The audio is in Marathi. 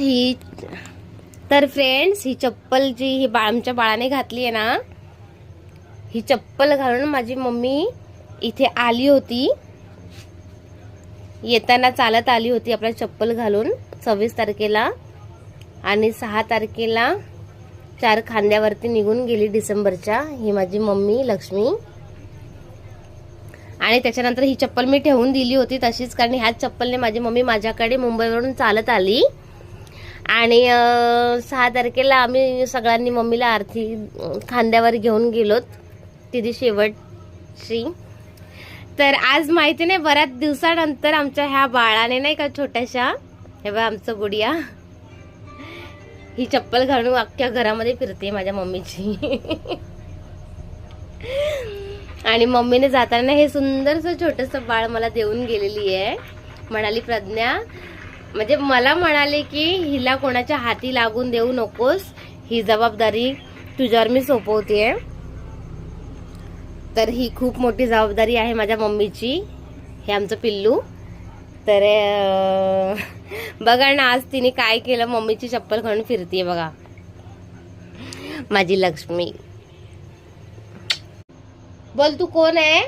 ही तर फ्रेंड्स ही चप्पल जी ही बा आमच्या बाळाने घातली आहे ना ही चप्पल घालून माझी मम्मी इथे आली होती. येताना चालत आली होती आपल्या चप्पल घालून सव्वीस तारखेला आणि सहा तारखेला चार खांद्यावरती निघून गेली डिसेंबरच्या ही माझी मम्मी लक्ष्मी. आणि त्याच्यानंतर ही चप्पल मी ठेवून दिली होती तशीच कारण ह्याच चप्पलने माझी मम्मी माझ्याकडे मुंबईवरून चालत आली. आणि सहा तारखेला आम्ही सगळ्यांनी मम्मीला आरती खांद्यावर घेऊन गेलोत. तिथे शेवटची तर आज माहिती नाही बऱ्याच दिवसानंतर आमच्या ह्या बाळाने नाही का छोट्याशा हे बघा आमचं गुडिया ही चप्पल घालून अख्ख्या घरामध्ये फिरते माझ्या मम्मीची. आणि मम्मीने जाताना हे सुंदरसं छोटंसं बाळ मला देऊन गेलेली आहे. म्हणाली प्रज्ञा म्हणजे मला म्हणाले की हिला कोणाच्या हाती लागून देऊ नकोस. ही जबाबदारी तुझ्यावर मी सोपवते तर ही खूप मोठी जबाबदारी आहे माझ्या मम्मीची हे आमचं पिल्लू. तर बघा ना आज तिने काय केलं मम्मीची चप्पल घालून फिरतीये बघा. माझी लक्ष्मी. बोल तू कोण आहे?